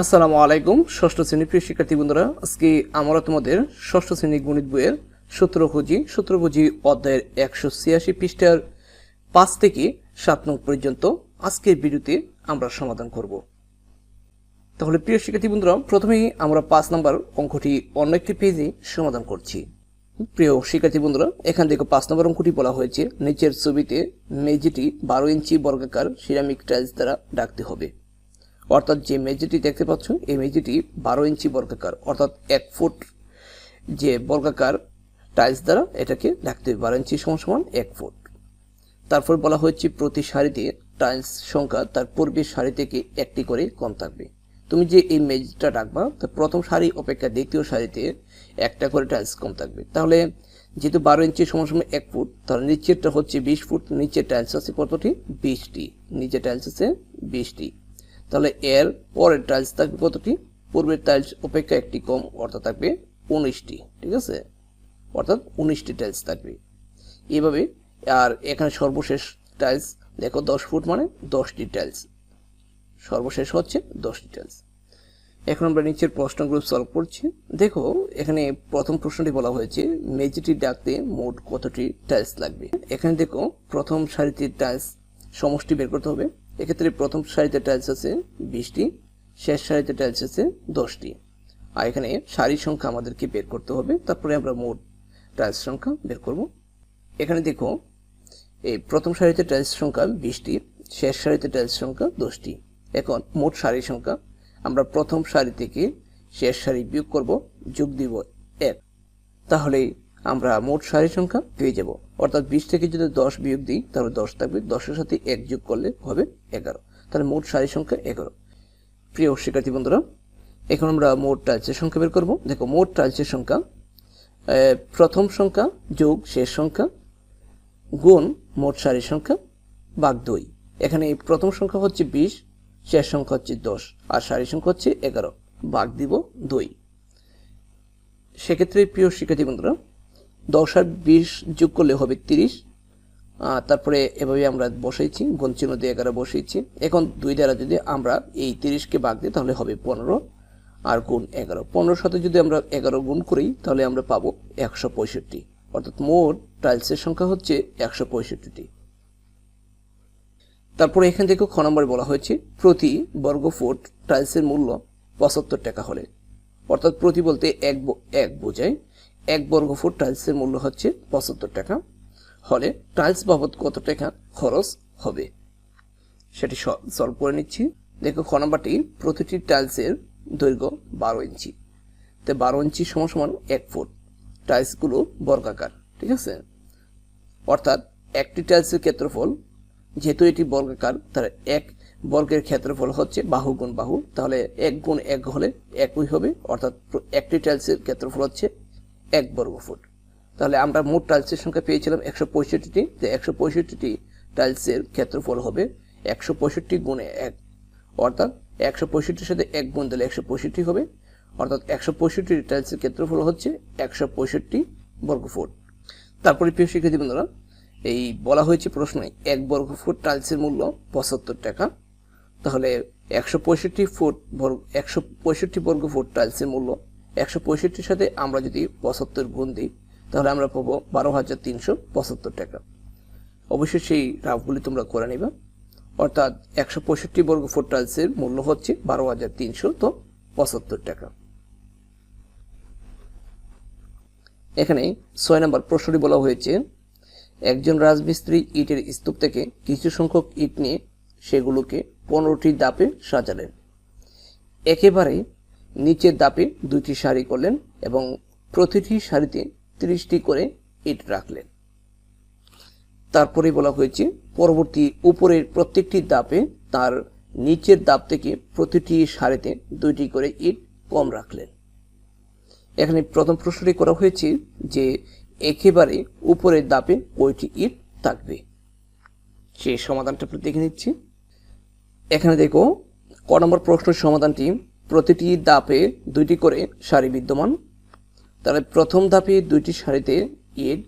আসসালামু আলাইকুম, ষষ্ঠ শ্রেণির প্রিয় শিক্ষার্থী বন্ধুরা। আজকে আমরা তোমাদের ষষ্ঠ শ্রেণি গণিত বইয়ের সূত্র খুঁজি, সূত্র অধ্যায়ের একশো ছিয়াশি পৃষ্ঠার পাঁচ থেকে সাত নং পর্যন্ত আজকের ভিডিওতে আমরা সমাধান করব। তাহলে প্রিয় শিক্ষার্থী বন্ধুরা, প্রথমেই আমরা পাঁচ নম্বর অঙ্কটি অন্য একটি পেজে সমাধান করছি। প্রিয় শিক্ষার্থী বন্ধুরা, এখান থেকে পাঁচ নম্বর অঙ্কটি বলা হয়েছে, নিচের ছবিতে মেঝেটি বারো ইঞ্চি বর্গাকার সিরামিক টাইলস দ্বারা ডাকতে হবে। অর্থাৎ যে মেঝেটি দেখতে পাচ্ছ, এই মেঝেটি বারো ইঞ্চি বর্গাকার, অর্থাৎ এক ফুট যে বর্গাকার টাইলস দ্বারা এটাকে ঢাকতে হবে, বারো ইঞ্চি সমান এক ফুট। তারপর বলা হয়েছে প্রতি সারিতে টাইলস সংখ্যা, তার পূর্বের সারি থেকে একটি করে কম থাকবে। তুমি যে এই মেজটা রাখবা তো প্রথম সারি অপেক্ষা দ্বিতীয় সারিতে একটা করে টাইলস কম থাকবে। তাহলে যেহেতু বারো ইঞ্চি সমান সমান এক ফুট, তাহলে নিচেরটা হচ্ছে বিশ ফুট, নিচের টাইলস আছে কতটি? বিশটি। নিচের টাইলস আছে বিশটি। তাহলে এর পরের টাইলস থাকবে কতটি পূর্বের টাইলস অপেক্ষা একটি কম, অর্থাৎ থাকবে উনিশটি ঠিক আছে? অর্থাৎ উনিশটি টাইলস থাকবে। এইভাবে, আর এখানে সর্বশেষ টাইলস দেখো দশ ফুট মানে দশটি টাইলস সর্বশেষ হচ্ছে দশটি টাইলস এখন আমরা নিচের প্রশ্নগুলো সলভ করছি। দেখো, এখানে প্রথম প্রশ্নটি বলা হয়েছে, মেঝেটি ডাকতে মোট কতটি টাইলস লাগবে? এখানে দেখো, প্রথম সারিতে টাইলস সমষ্টি বের করতে হবে। এক্ষেত্রে প্রথম সারিতে টাইলস আছে বিশটি, শেষ সারিতে টাইলস আছে দশটি। আর এখানে সারির সংখ্যা আমাদেরকে বের করতে হবে, তারপরে আমরা মোট টাইলস সংখ্যা বের করব। এখানে দেখো, এই প্রথম সারিতে টাইলস সংখ্যা বিশটি, শেষ সারিতে টাইলস সংখ্যা দশটি। এখন মোট সারির সংখ্যা, আমরা প্রথম সারি থেকে শেষ সারি বিয়োগ করব, যোগ দিব এক। তাহলে আমরা মোট সারির সংখ্যা পেয়ে যাব। অর্থাৎ বিশ থেকে যদি দশ বিয়োগ দিই, তাহলে দশ থাকবে। দশের সাথে এক যোগ করলে হবে এগারো। তাহলে মোট সারির সংখ্যা এগারো। প্রিয় শিক্ষার্থী বন্ধুরা, এখন আমরা মোট টাইলসের সংখ্যা বের করব। দেখো, মোট টাইলসের সংখ্যা প্রথম সংখ্যা যোগ শেষ সংখ্যা গুণ মোট সারির সংখ্যা বাঘ দুই। এখানে প্রথম সংখ্যা হচ্ছে বিশ, শেষ সংখ্যা হচ্ছে দশ, আর সারির সংখ্যা হচ্ছে এগারো। বাঘ দিব দুই। সেক্ষেত্রে প্রিয় শিক্ষার্থী বন্ধুরা দশ আর বিশ যোগ করলে হবে তিরিশ। তারপরে এভাবে আমরা বসাইছি, গুণ চিহ্ন দিয়ে এগারো বসিয়েছি এখন দুই দ্বারা যদি আমরা এই তিরিশকে ভাগ দিই, তাহলে হবে পনেরো। আর গুণ এগারো। পনেরোর সাথে যদি আমরা এগারো গুণ করি, তাহলে আমরা পাবো একশো পঁয়ষট্টি। অর্থাৎ মোট টাইলসের সংখ্যা হচ্ছে একশো পঁয়ষট্টিটি। তারপরে এখান থেকে খ নম্বরে বলা হয়েছে, প্রতি বর্গ ফুট টাইলসের মূল্য পঁচাত্তর টাকা হলে। অর্থাৎ প্রতি বলতে এক এক বোঝায়। এক বর্গ ফুট টাইলসের মূল্য হচ্ছে পঁচাত্তর টাকা। হলে টাইলস বাবদ কত টাকা খরচ হবে? সেটি সলভ করে নিচ্ছি। দেখো, খ প্রতিটি টাইলসের দৈর্ঘ্য বারো ইঞ্চি। তো বারো ইঞ্চি সমান সমান এক ফুট। টাইলসগুলো বর্গাকার, ঠিক আছে? অর্থাৎ একটি টাইলসের ক্ষেত্রফল, যেহেতু এটি বর্গাকার তার এক বর্গের ক্ষেত্রফল হচ্ছে বাহু গুণ বাহু। তাহলে এক গুণ এক হলে একই হবে। অর্থাৎ একটি টাইলসের ক্ষেত্রফল হচ্ছে এক বর্গ ফুট। তাহলে আমরা মোট টাইলসের সংখ্যা পেয়েছিলাম একশো পঁয়ষট্টিটি। যে একশো পঁয়ষট্টিটি টাইলসের ক্ষেত্রফল হবে একশো পঁয়ষট্টি গুণে এক। অর্থাৎ একশো পঁয়ষট্টির সাথে এক গুণ দিলে একশো পঁয়ষট্টি হবে। অর্থাৎ একশো পঁয়ষট্টি টাইলসের ক্ষেত্রফল হচ্ছে একশো পঁয়ষট্টি বর্গ ফুট। তারপরে প্রিয় শিক্ষার্থী বন্ধুরা, এই বলা হয়েছে প্রশ্নে এক বর্গ ফুট টাইলসের মূল্য পঁচাত্তর টাকা। তাহলে একশো পঁয়ষট্টি ফুট বর্গ একশো পঁয়ষট্টি বর্গ ফুট টাইলসের মূল্য একশো পঁয়ষট্টির সাথে আমরা যদি পঁচাত্তর গুণ দিই, তাহলে আমরা পাবো বারো হাজার তিনশো পঁচাত্তর টাকা। অবশ্যই সেই রাফগুলি তোমরা করে নিবা। অর্থাৎ একশো পঁয়ষট্টি বর্গ ফুট টাইলসের মূল্য হচ্ছে বারো হাজার তিনশো তো পঁচাত্তর টাকা। এখানে ছয় নম্বর প্রশ্নটি বলা হয়েছে, একজন রাজমিস্ত্রি ইটের স্তূপ থেকে কিছু সংখ্যক ইট নিয়ে সেগুলোকে পনেরোটি দাপে সাজালেন। একেবারে নিচের দাপে দুইটি শাড়ি করলেন এবং প্রতিটি সারিতে ত্রিশটি করে ইট রাখলেন। তারপরে বলা হয়েছে, পরবর্তী উপরের প্রত্যেকটি দাপে তার নিচের দাপ থেকে প্রতিটি সারিতে দুইটি করে ইট কম রাখলেন। এখানে প্রথম প্রশ্নটি করা হয়েছে যে, একেবারে উপরের দাপে কয়টি ইট থাকবে? সেই সমাধানটা দেখে নিচ্ছি। এখানে দেখো, ক নম্বর প্রশ্নের সমাধানটি প্রতিটি দাপে দুইটি করে সারি বিদ্যমান। তাহলে প্রথম ধাপে দুইটি সারিতে ইট,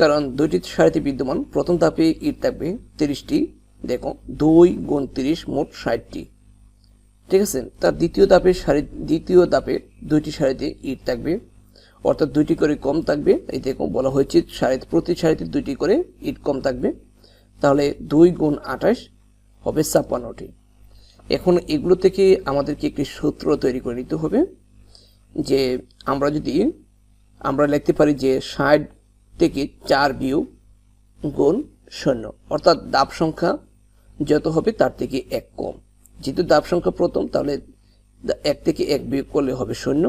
কারণ দুইটি সারিতে বিদ্যমান, প্রথম ধাপে ইট থাকবে তিরিশটি। দেখো, দুই গুণ তিরিশ মোট ষাটটি। ঠিক আছে? তার দ্বিতীয় ধাপে সারি, দ্বিতীয় ধাপে দুইটি সারিতে ইট থাকবে। অর্থাৎ দুইটি করে কম থাকবে। এই দেখো, বলা হয়েছে সারিতে, প্রতি সারিতে দুইটি করে ইট কম থাকবে। তাহলে দুই গুণ আঠাশ হবে ছাপ্পান্নটি। এখন এগুলো থেকে আমাদেরকে একটি সূত্র তৈরি করে নিতে হবে যে আমরা যদি, আমরা লিখতে পারি যে ষাট থেকে চার বিয়োগ গুণ শূন্য, অর্থাৎ দাব সংখ্যা যত হবে তার থেকে এক কম। যেহেতু দাব সংখ্যা প্রথম, তাহলে এক থেকে এক বিয়োগ করলে হবে শূন্য।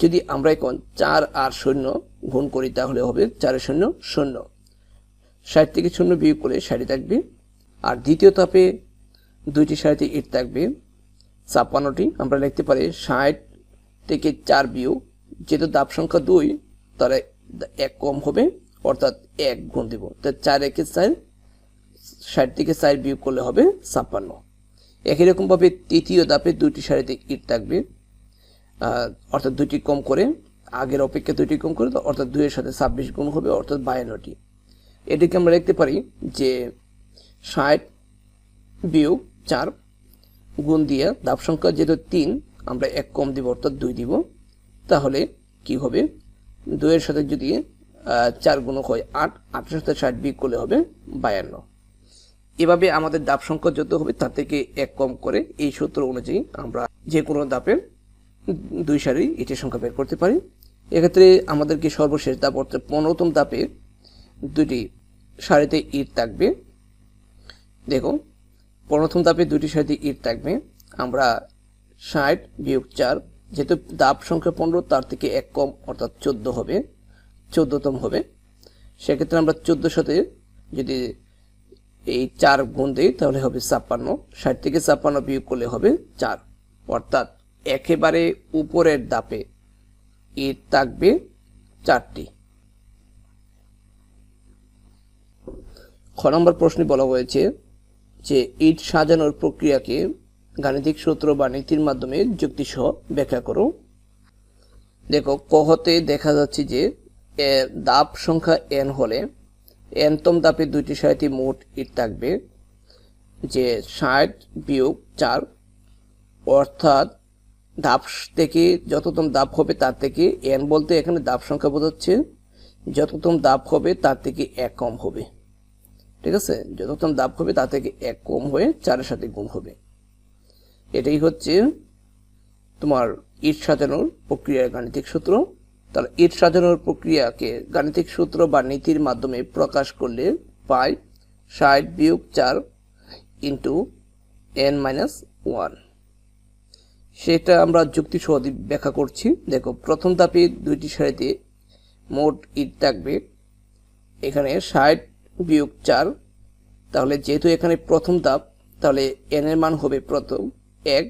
যদি আমরা এখন চার আর শূন্য গুণ করি তাহলে হবে চারের শূন্য শূন্য। ষাট থেকে শূন্য বিয়োগ করলে ষাটই থাকবে। আর দ্বিতীয় ধাপে দুইটি সারিতে ইট থাকবে। ছাপ্পান্নটি, আমরা লিখতে পারি ষাট থেকে চার বিয়োগ। যেহেতু দাব সংখ্যা দুই, তাহলে এক কম হবে, অর্থাৎ এক গুণ দিব। তা চার একে চার, ষাট থেকে চার বিয়োগ করলে হবে ছাপ্পান্ন। একই রকমভাবে তৃতীয় দাপে দুইটি সারিতে ইট থাকবে। অর্থাৎ দুইটি কম করে, আগের অপেক্ষা দুইটি কম করে অর্থাৎ দুইয়ের সাথে ছাব্বিশ গুণ হবে, অর্থাৎ বায়ান্নটি। এটিকে আমরা দেখতে পারি যে ষাট বিয়োগ চার গুণ দিয়ে দাব সংখ্যা যেহেতু তিন, আমরা এক কম দিব, অর্থাৎ দুই দিব, তাহলে কি হবে? দুইয়ের সাথে যদি চার গুণ হয় আট, আটের সাথে ষাট বিয়োগ করলে হবে বায়ান্ন। এভাবে আমাদের দাব সংখ্যা যত হবে তার থেকে এক কম করে এই সূত্র অনুযায়ী আমরা যে কোনো দাপের দুই সারি এটির সংখ্যা বের করতে পারি। এক্ষেত্রে আমাদেরকে সর্বশেষ দাপ, অর্থাৎ পনেরোতম দাপে দুটি সারিতে ইট থাকবে। দেখো প্রথম ধাপে দুটি সারিতে ইট থাকবে। আমরা ষাট বিয়োগ চার, যেহেতু দাপ সংখ্যা পনেরো, তার থেকে এক কম, অর্থাৎ চোদ্দ হবে, চোদ্দতম হবে। সেক্ষেত্রে আমরা চোদ্দোর সাথে যদি এই চার গুণ দিই, তাহলে হবে ছাপ্পান্ন। ষাট থেকে ছাপ্পান্ন বিয়োগ করলে হবে চার। অর্থাৎ একেবারে উপরের দাপে ইট থাকবে চারটি। খ নম্বর প্রশ্নে বলা হয়েছে যে ইট সাজানোর প্রক্রিয়াকে গাণিতিক সূত্র বা নীতির মাধ্যমে যুক্তিসহ ব্যাখ্যা করো। দেখো, কহতে দেখা যাচ্ছে যে দাপ সংখ্যা এন হলে এনতম দাপে দুইটি সারিতে মোট ইট থাকবে, যে ষাট বিয়োগ চার, অর্থাৎ দাপ থেকে যততম দাপ হবে তার থেকে এন বলতে এখানে দাপ সংখ্যা বোঝাচ্ছে, যততম দাপ হবে তার থেকে এক কম হবে। ঠিক আছে? যতক্ষণ দাব হবে, তা থেকে এক কম হয়ে চারের সাথে গুণ হবে। এটাই হচ্ছে তোমার ইট সাজানোর প্রক্রিয়ার গাণিতিক সূত্র। তাহলে ইট সাজানোর প্রক্রিয়াকে গাণিতিক সূত্র বা নীতির মাধ্যমে প্রকাশ করলে পাই ষাট বিয়োগ চার ইন্টু এন মাইনাস ওয়ান। সেটা আমরা যুক্তি সহ ব্যাখ্যা করছি। দেখো, প্রথম ধাপে দুইটি সারিতে মোট ইট থাকবে। এখানে ষাট বিয়োগ চার। তাহলে যেহেতু এখানে প্রথম ধাপ, তাহলে এন এর মান হবে প্রথম এক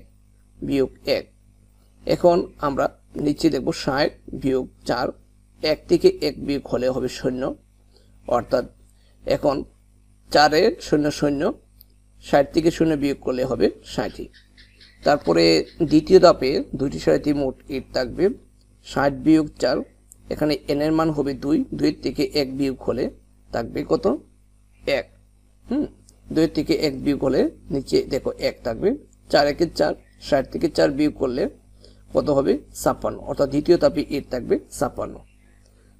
বিয়োগ এক। এখন আমরা নিচে দেখব ষাট বিয়োগ চার, এক থেকে এক বিয়োগ হলে হবে শূন্য। অর্থাৎ এখন চারের শূন্য শূন্য, ষাট থেকে শূন্য বিয়োগ করলে হবে ষাটই। তারপরে দ্বিতীয় ধাপে দুইটি সারিতে মোট ইট থাকবে, ষাট বিয়োগ চার, এখানে এন এর মান হবে দুই দুই থেকে এক বিয়োগ হলে থাকবে কত? এক। হুম, দুই থেকে এক বিয়োগ হলে নিচে দেখো এক থাকবে। চার একে চার, ষাট থেকে চার বিয়োগ করলে কত হবে? ছাপ্পান্ন। অর্থাৎ দ্বিতীয় তাপে ইট থাকবে ছাপ্পান্ন।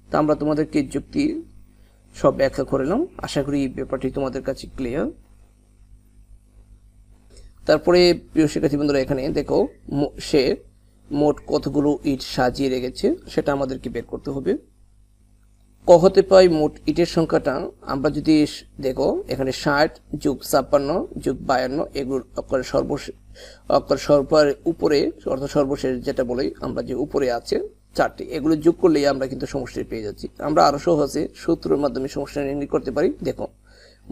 তা আমরা তোমাদেরকে যুক্তি সব ব্যাখ্যা করলাম আশা করি এই ব্যাপারটি তোমাদের কাছে ক্লিয়ার তারপরে প্রিয় শিক্ষার্থী বন্ধুরা এখানে দেখো সে মোট কতগুলো ইট সাজিয়ে রেখেছে, সেটা আমাদেরকে বের করতে হবে। ক হতে পাই মোট ইটের সংখ্যাটা, আমরা যদি দেখো, এখানে ষাট যুগ ছাপ্পান্ন যুগ বায়ান্ন এগুলো অক্ষর সর্বশেষ অক্ষর সর্বার উপরে, অর্থাৎ সর্বশেষ যেটা বলি, আমরা যে উপরে আছে, চারটি, এগুলো যোগ করলেই আমরা কিন্তু সমষ্টি পেয়ে যাচ্ছি। আমরা আরও সহজে সূত্রের মাধ্যমে সমস্যা নির্ণয় করতে পারি। দেখো,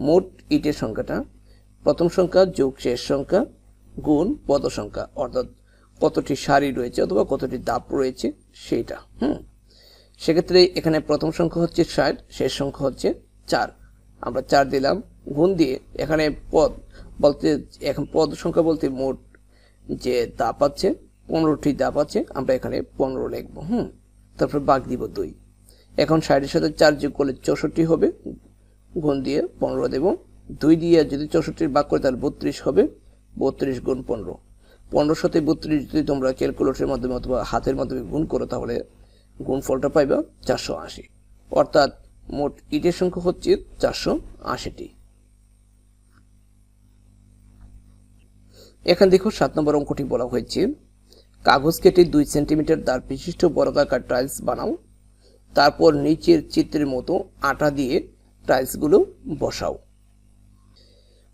মোট ইটের সংখ্যাটা, প্রথম সংখ্যা যোগ শেষ সংখ্যা গুণ পদ সংখ্যা, অর্থাৎ কতটি সারি রয়েছে অথবা কতটি দাপ রয়েছে, সেইটা, হুম। সেক্ষেত্রে এখানে প্রথম সংখ্যা হচ্ছে ষাট, শেষ সংখ্যা হচ্ছে চার। আমরা চার দিলাম, গুণ দিয়ে এখানে পদ বলতে এখন পদ সংখ্যা বলতে মোট যে দাপ আছে, পনেরোটি দাপ আছে, আমরা এখানে পনেরো লিখব, হুম? তারপর বাঘ দিব দুই। এখন ষাটের সাথে চার যোগ করলে চৌষট্টি হবে, গুণ দিয়ে পনেরো দেব। দুই দিয়ে যদি চৌষট্টির বাঘ করে তাহলে বত্রিশ হবে, বত্রিশ গুণ পনেরো। পনেরো সাথে বত্রিশ যদি তোমরা ক্যালকুলেটরের মাধ্যমে অথবা হাতের মাধ্যমে গুণ করো তাহলে গুণফলটা পাইবা চারশো আশি। অর্থাৎ মোট ইটের সংখ্যা হচ্ছে চারশো আশিটি। এখানে দেখো সাত নম্বর অঙ্কটি বলা হয়েছে, কাগজ কেটে দুই সেন্টিমিটার দ্বার বিশিষ্ট বর্গাকার টাইলস বানাও, তারপর নিচের চিত্রের মতো আটা দিয়ে টাইলসগুলো বসাও।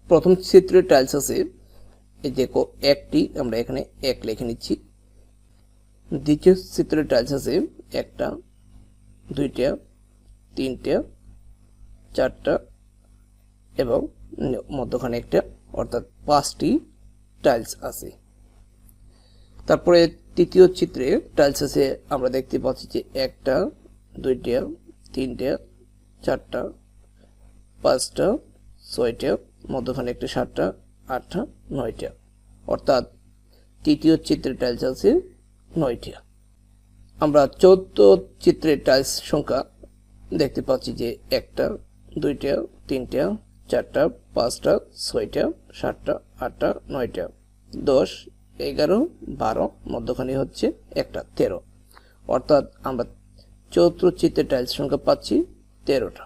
প্রথম চিত্রে টাইলস আছে, এই দেখো একটি, আমরা এখানে এক লিখে নিচ্ছি। দ্বিতীয় চিত্রে টাইলস আছে একটা, দুইটা, তিনটা, চারটা এবং মধ্যখানে একটা, অর্থাৎ পাঁচটি টাইলস আছে। তারপরে তৃতীয় চিত্রে টাইলস আছে, আমরা দেখতে পাচ্ছি যে একটা, দুইটা, তিনটা, চারটা, পাঁচটা, ছয়টা, মধ্যখানে একটা সাতটা, আটটা, নয়টা। অর্থাৎ তৃতীয় চিত্রের টাইলস আছে, নয়টা। আমরা চৌদ্দ চিত্রের টাইলস সংখ্যা দেখতে পাচ্ছি যে একটা, দুইটা, তিনটা, চারটা, পাঁচটা, ছয়টা, সাতটা, আটটা, নয়টা, দশ, এগারো, বারো, মধ্যখানে হচ্ছে একটা, তেরো। অর্থাৎ আমরা চৌদ্দ চিত্রের টাইলস সংখ্যা পাচ্ছি তেরোটা।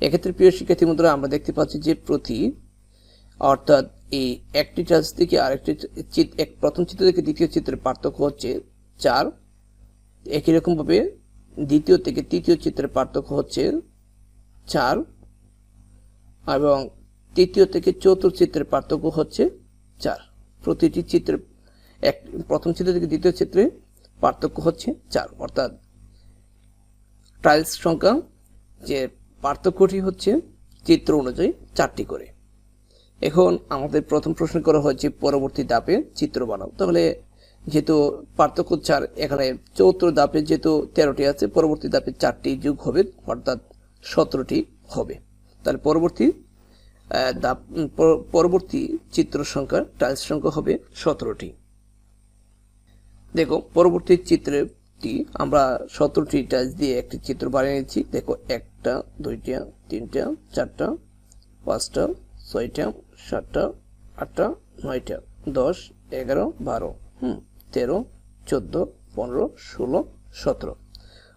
এক্ষেত্রে প্রিয় শিক্ষার্থী বন্ধুরা, আমরা দেখতে পাচ্ছি যে প্রতি, অর্থাৎ এই একটি টাইলস থেকে আরেকটি প্রথম চিত্র থেকে দ্বিতীয় চিত্রের পার্থক্য হচ্ছে চার একই রকমভাবে দ্বিতীয় থেকে তৃতীয় চিত্রের পার্থক্য হচ্ছে চার এবং তৃতীয় থেকে চতুর্থ চিত্রের পার্থক্য হচ্ছে চার। প্রতিটি চিত্রের এক, প্রথম চিত্র থেকে দ্বিতীয় চিত্রে পার্থক্য হচ্ছে চার। অর্থাৎ টাইলস সংখ্যা যে পার্থক্যটি হচ্ছে চিত্র অনুযায়ী চারটি করে। এখন আমাদের প্রথম প্রশ্ন করা হয়েছে পরবর্তী ধাপে চিত্র বানাও। তাহলে যেহেতু পার্থক্য চার, এখানে চৌত্র ধাপে যেহেতু তেরোটি আছে, পরবর্তী ধাপে চারটি যুগ হবে, অর্থাৎ সতেরোটি হবে। তাহলে পরবর্তী ধাপ পরবর্তী চিত্র সংখ্যা টাইলস সংখ্যা হবে সতেরোটি। দেখো, পরবর্তী চিত্রটি, আমরা সতেরোটি টাইলস দিয়ে একটি চিত্র বানিয়ে নিচ্ছি দেখো, একটা, দুইটা, তিনটা, চারটা, পাঁচটা, ছয়টা, সাতটা, আটটা, নয়টা, দশ, এগারো, বারো। হুম। তেরো, চোদ্দ, পনেরো, ষোলো, সতেরো।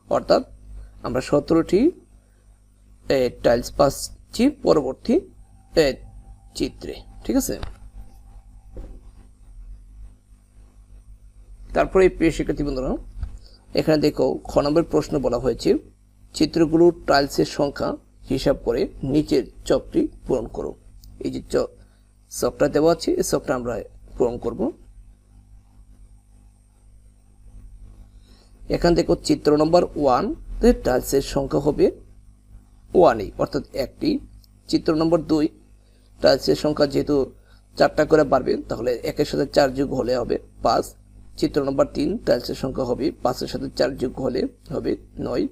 অর্থাৎ আমরা সতেরোটি টাইলস পাচ্ছি পরবর্তী চিত্রে, ঠিক আছে? তারপরে প্রিয় শিক্ষার্থী বন্ধুরা, এখানে দেখো খ নম্বর প্রশ্ন বলা হয়েছে চিত্রগুলোর টাইলসের সংখ্যা হিসাব করে নিচের চকটি পূরণ করো। এই যে চ- চকটা দেওয়া আছে, এই চকটা আমরা পূরণ করব। এখান দেখো চিত্র নম্বর ওয়ান টাইলসের সংখ্যা হবে ওয়ানই, অর্থাৎ একটি। চিত্র নম্বর দুই, টাইলসের সংখ্যা যেহেতু চারটা করে বাড়বে, তাহলে একের সাথে চার যুগ হলে হবে পাঁচ। চিত্র নম্বর তিন, টাইলসের সংখ্যা হবে পাঁচের সাথে চার যুগ হলে হবে নয়।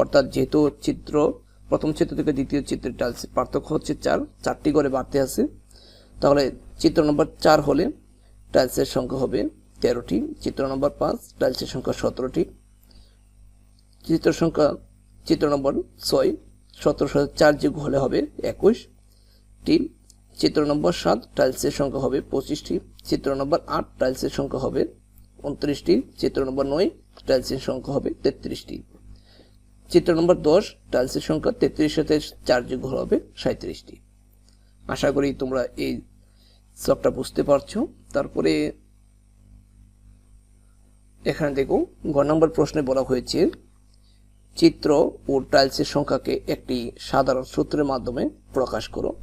অর্থাৎ যেহেতু চিত্র, প্রথম চিত্র থেকে দ্বিতীয় চিত্রের টাইলস পার্থক্য হচ্ছে চার, চারটি করে বাড়তে আছে। তাহলে চিত্র নম্বর চার হলে টাইলসের সংখ্যা হবে তেরোটি, চিত্র নম্বর পাঁচ টাইলসের সংখ্যা সতেরোটি, চিত্র সংখ্যা, চিত্র নম্বর ছয়, সতেরো সাথে চার যুগ হলে হবে একুশটি চিত্র নম্বর সাত টাইলসের সংখ্যা হবে পঁচিশটি, চিত্র নম্বর আট টাইলসের সংখ্যা হবে উনত্রিশটি, চিত্র নম্বর নয় টাইলসের সংখ্যা হবে তেত্রিশটি। চিত্র নম্বর দশ টাইলসের সংখ্যা তেত্রিশ সাথে চার যুগ হবে সাঁত্রিশটি আশা করি তোমরা এই সবটা বুঝতে পারছ। তারপরে এখানে দেখো গ নম্বর প্রশ্নে বলা হয়েছে, চিত্র ও টাইলসের সংখ্যাকে একটি সাধারণ সূত্রের মাধ্যমে প্রকাশ করো।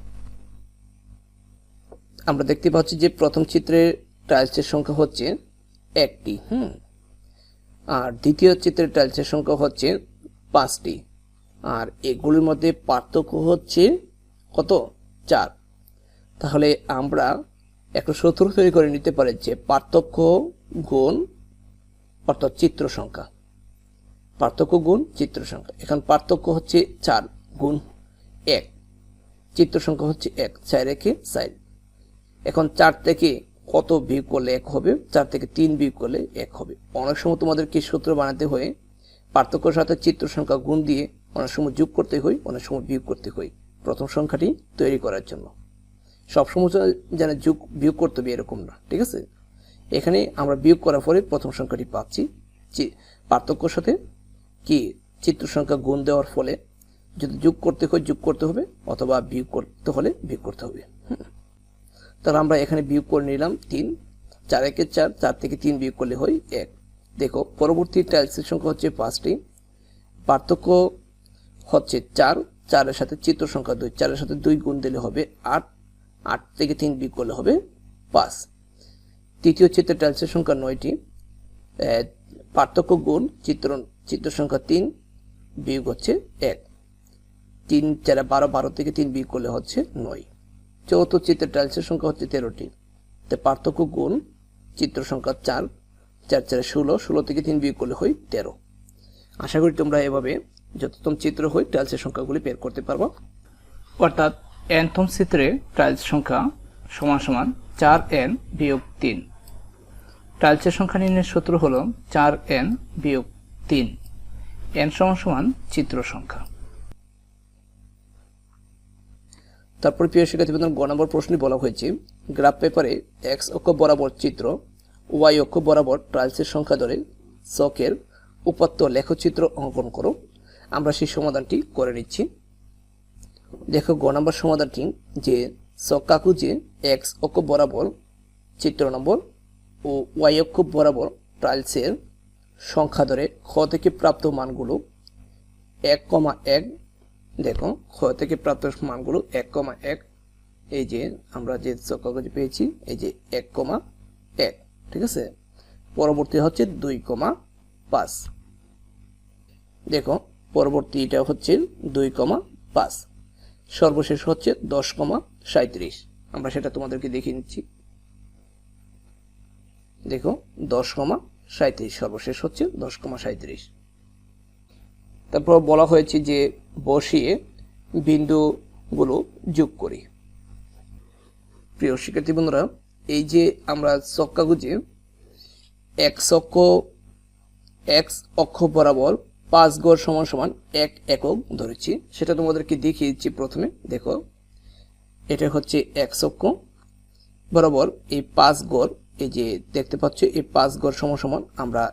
আমরা দেখতে পাচ্ছি যে প্রথম চিত্রে টাইলসের সংখ্যা হচ্ছে একটি, হুম। আর দ্বিতীয় চিত্রের টাইলসের সংখ্যা হচ্ছে পাঁচটি। আর এগুলির মধ্যে পার্থক্য হচ্ছে কত? চার। তাহলে আমরা একটা সূত্র তৈরি করে নিতে পারি যে পার্থক্য গুণ অর্থাৎ চিত্র সংখ্যা। পার্থক্য গুণ চিত্র সংখ্যা। এখন পার্থক্য হচ্ছে চার গুণ এক। চিত্র সংখ্যা হচ্ছে এক। চার একে চার। এখন চার থেকে কত বিয়োগ করলে এক হবে? চার থেকে তিন বিয়োগ করলে এক হবে। অনেক সময় তোমাদের কি সূত্র বানাতে হয়? পার্থক্যর সাথে চিত্র সংখ্যা গুণ দিয়ে অনেক সময় যোগ করতে হয়, অনেক সময় বিয়োগ করতে হয় প্রথম সংখ্যাটি তৈরি করার জন্য। সবসময় যেন যোগ বিয়োগ করতে হবে এরকম না, ঠিক আছে? এখানে আমরা বিয়োগ করার পরে প্রথম সংখ্যাটি পাচ্ছি। পার্থক্যর সাথে কি? চিত্র সংখ্যা গুণ দেওয়ার ফলে যদি যোগ করতে হয়, যোগ করতে হবে, অথবা বিয়োগ করতে হলে বিয়োগ করতে হবে। তাহলে আমরা এখানে বিয়োগ করে নিলাম তিন। চার একে চার চার থেকে তিন বিয়োগ করলে হয় এক। দেখো, পরবর্তী টাইলসের সংখ্যা হচ্ছে পাঁচটি। পার্থক্য হচ্ছে চার। চারের সাথে চিত্র সংখ্যা দুই। চারের সাথে দুই গুণ দিলে হবে আট। আট থেকে তিন বিয়োগ করলে হবে পাঁচ। তৃতীয় চিত্র টাইলসের সংখ্যা নয়টি। পার্থক্য গুণ চিত্র চিত্র সংখ্যা তিন, বিয়োগ হচ্ছে এক। তিন চারা বারো বারো থেকে তিন বিয়োগ করলে হচ্ছে নয়। চৌথ চিত্রের টাইলসের সংখ্যা হচ্ছে তেরোটি। তো পার্থক্য গুণ চিত্র সংখ্যা চার চার চারে ষোলো ষোলো থেকে তিন বিয়োগ করলে হয় তেরো। আশা করি তোমরা এভাবে যততম চিত্র হয় টাইলসের সংখ্যাগুলি বের করতে পারব। অর্থাৎ এনথম চিত্রে টাইলস সংখ্যা সমান সমান চার এন বিয়োগ তিন। টাইলসের সংখ্যা নির্ণয়ের সূত্র হল চার এন বিয়োগ তিন। এন সমান চিত্র সংখ্যা। তারপর প্রিয় শিক্ষার্থীবৃন্দ গ নম্বর প্রশ্নে বলা হয়েছে, গ্রাফ পেপারে এক্স অক্ষ বরাবর চিত্র, ওয়াই অক্ষ বরাবর টাইলসের সংখ্যা ধরে চকের উপাত্ত লেখচিত্র অঙ্কন করো। আমরা সেই সমাধানটি করে নিচ্ছি। দেখো, গ নম্বর সমাধানটি যে যে এক্স অক্ষ বরাবর চিত্র নম্বর ও ওয়াই অক্ষ বরাবর টাইলসের সংখ্যা ধরে খ থেকে প্রাপ্ত মানগুলো এক কমা এক। দেখো খ থেকে প্রাপ্ত মানগুলো এক কমা এক। এই যে আমরা যে চক্রগতি পেয়েছি, এই যে এক কমা এক, ঠিক আছে? পরবর্তী হচ্ছে দুই কমা পাঁচ। দেখো পরবর্তীটা হচ্ছে দুই কমা পাঁচ। সর্বশেষ হচ্ছে দশ কমা সাঁত্রিশ আমরা সেটা তোমাদেরকে দেখিয়ে নিচ্ছি দেখো, দশ কমা সাঁত্রিশ সর্বশেষ হচ্ছে দশ কমা সাঁত্রিশ তারপর বলা হয়েছে যে বসিয়ে বিন্দুগুলো যোগ করি। প্রিয় শিক্ষার্থী বন্ধুরা, এই যে আমরা চক্কাগুজে এক চক্ক এক্স অক্ষ বরাবর পাঁচ গড় সমান সমান এক একক ধরেছি, সেটা তোমাদেরকে দেখিয়ে দিচ্ছি প্রথমে। দেখো এটা হচ্ছে এক চক্ক বরাবর এই পাঁচ গড়, এই যে দেখতে পাচ্ছ, এই পাঁচ গড় সমান সমান আমরা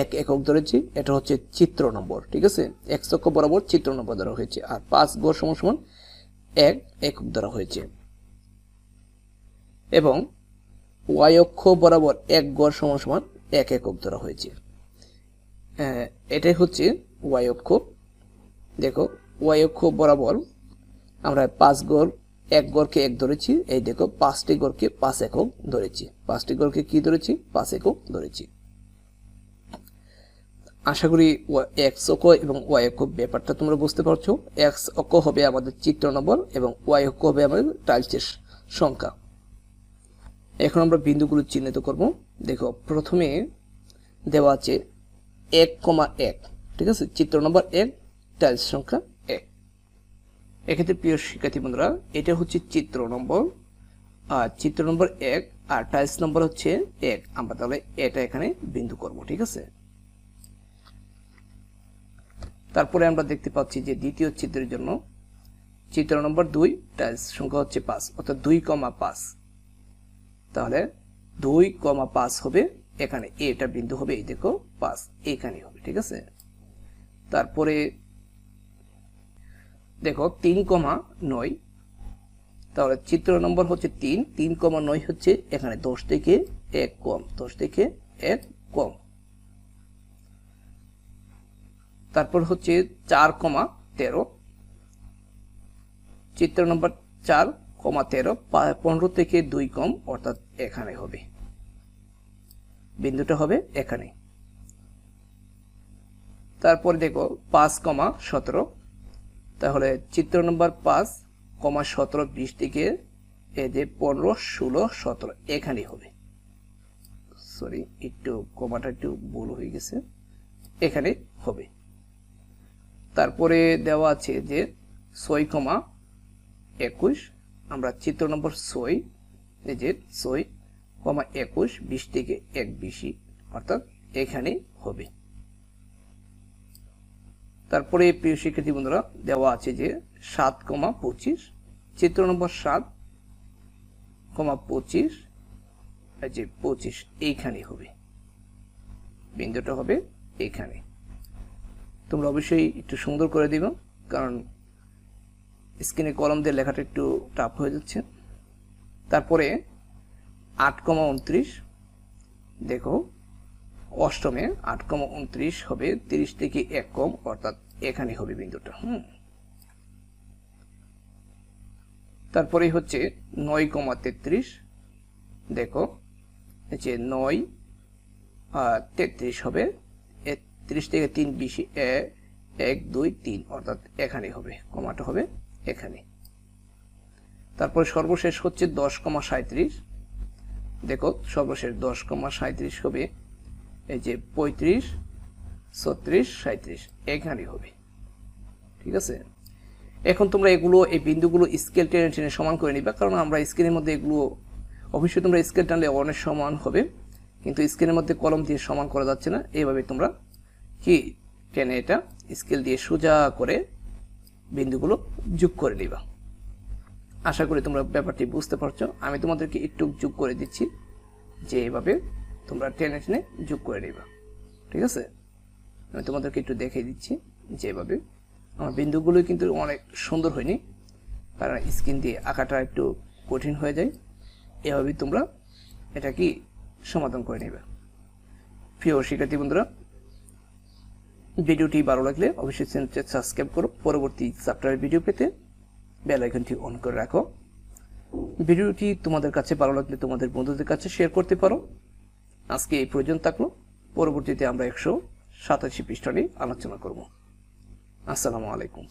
এক একক ধরেছি, এটা হচ্ছে চিত্র নম্বর, ঠিক আছে? এক চক্র বরাবর চিত্র নম্বর ধরা হয়েছে, আর পাঁচ গড় সমান সমান এক একক ধরা হয়েছে। এবং ওয়াই অক্ষ বরাবর এক গড় সমান সমান এক একক ধরা হয়েছে। এটাই হচ্ছে ওয়াই অক্ষ। দেখো, ওয়াই অক্ষ বরাবর আমরা পাঁচ গড় এক গড়কে এক ধরেছি, এই দেখো, পাঁচটি গড়কে পাঁচ একক ধরেছি। পাঁচটি গড়কে কি ধরেছি? পাঁচ একক ধরেছি। আশা করি এক্স অক্ষ এবং ওয়াই অক্ষ ব্যাপারটা তোমরা বুঝতে পারছ। এক্স অক্ষ হবে আমাদের চিত্র নম্বর এবং ওয়াই অক্ষ হবে আমাদের টাইলসের সংখ্যা। এখন আমরা বিন্দুগুলো চিহ্নিত করব। দেখো, প্রথমে দেওয়া আছে এক কমা এক, ঠিক আছে? চিত্র নম্বর এক টাইলস সংখ্যা। এক্ষেত্রে প্রিয় শিক্ষার্থী বন্ধুরা, এটা হচ্ছে চিত্র নম্বর। আর চিত্র নম্বর এক আর টাইলস নম্বর হচ্ছে এক। আমরা তাহলে এটা এখানে বিন্দু করব, ঠিক আছে? তারপরে আমরা দেখতে পাচ্ছি যে দ্বিতীয় চিত্রের জন্য চিত্র নম্বর দুই টাইলস সংখ্যা হচ্ছে পাঁচ, অর্থাৎ দুই কমা পাঁচ। তাহলে দুই কমা পাঁচ হবে, এখানে এটা বিন্দু হবে, এই দেখো, পাঁচ এখানে হবে, ঠিক আছে? তারপরে দেখো, তিন কমা নয়। তাহলে চিত্র নম্বর হচ্ছে তিন তিন কমা নয় হচ্ছে এখানে দশ থেকে এক কম, দশ থেকে এক কম। তারপর হচ্ছে চার কমা তেরো। চিত্র নম্বর চার কমা তেরো পনেরো থেকে দুই কম, অর্থাৎ এখানে হবে। বিন্দুটা হবে এখানে। তারপর দেখো, পাঁচ কমা সতেরো। তাহলে চিত্র নম্বর পাঁচ, কমা সতেরো বিশ থেকে এই যে পনেরো, ষোলো, সতেরো, এখানেই হবে। সরি একটু কমাটা একটু ভুল হয়ে গেছে। এখানে হবে। তারপরে দেওয়া আছে যে ছয় কমা একুশ, আমরা চিত্র নম্বর ছয়, এই যে ছয় কমা একুশ, বিশ থেকে এক বেশি অর্থাৎ এখানে হবে। তারপরে, প্রিয় শিক্ষার্থী বন্ধুরা, দেওয়া আছে যে সাত কমা পঁচিশ, চিত্র নম্বর সাত কমা পঁচিশ যে পঁচিশ এইখানে হবে। বিন্দুটা হবে এইখানে তোমরা অবশ্যই একটু সুন্দর করে দিবে, কারণ স্ক্রিনে কলম দিয়ে লেখাটা একটু টাফ হয়ে যাচ্ছে। তারপরে আট কমা উনত্রিশ, দেখো অষ্টমে আট কমা উনত্রিশ হবে তিরিশ থেকে এক কম, অর্থাৎ এখানে হবে বিন্দুটা, হুম। তারপরে হচ্ছে নয় কমা তেত্রিশ, দেখো যে নয় তেত্রিশ হবে তিরিশ থেকে তিন বিশি এক, দুই, তিন, অর্থাৎ এখানে হবে, কমাটা হবে এখানে। তারপরে সর্বশেষ হচ্ছে দশ কমা সাঁত্রিশ দেখো, সর্বশেষ দশ কমা সাঁত্রিশ হবে এই যে পঁয়ত্রিশ, ছত্রিশ সাঁত্রিশ এখানে হবে। ঠিক আছে? এখন তোমরা এগুলো, এই বিন্দুগুলো স্কেল টেনে টেনে সমান করে নিবা, কারণ আমরা স্ক্রিনের মধ্যে এগুলো, অবশ্যই তোমরা স্কেল টানলে অনেক সমান হবে, কিন্তু স্ক্রিনের মধ্যে কলম দিয়ে সমান করা যাচ্ছে না। এইভাবে তোমরা কি টেনে এটা স্কেল দিয়ে সোজা করে বিন্দুগুলো যোগ করে নিবা। আশা করি তোমরা ব্যাপারটি বুঝতে পারছ। আমি তোমাদেরকে একটু যোগ করে দিচ্ছি, যে এইভাবে তোমরা টেনে টেনে যোগ করে নিবা। ঠিক আছে? আমি তোমাদেরকে একটু দেখিয়ে দিচ্ছি যেভাবে আমার বিন্দুগুলো কিন্তু অনেক সুন্দর হয়নি, কারণ স্কিন দিয়ে আঁকাটা একটু কঠিন হয়ে যায়। এভাবেই তোমরা এটা কি সমাধান করে নেবে। প্রিয় শিক্ষার্থী বন্ধুরা, ভিডিওটি ভালো লাগলে অবশ্যই চ্যানেলটি সাবস্ক্রাইব করো। পরবর্তী চ্যাপ্টারের ভিডিও পেতে বেল আইকনটি অন করে রাখো। ভিডিওটি তোমাদের কাছে ভালো লাগলে তোমাদের বন্ধুদের কাছে শেয়ার করতে পারো। আজকে এই প্রয়োজন থাকল। পরবর্তীতে আমরা একশো সাতাশি পৃষ্ঠা নিয়ে আলোচনা করব। আসসালামু আলাইকুম।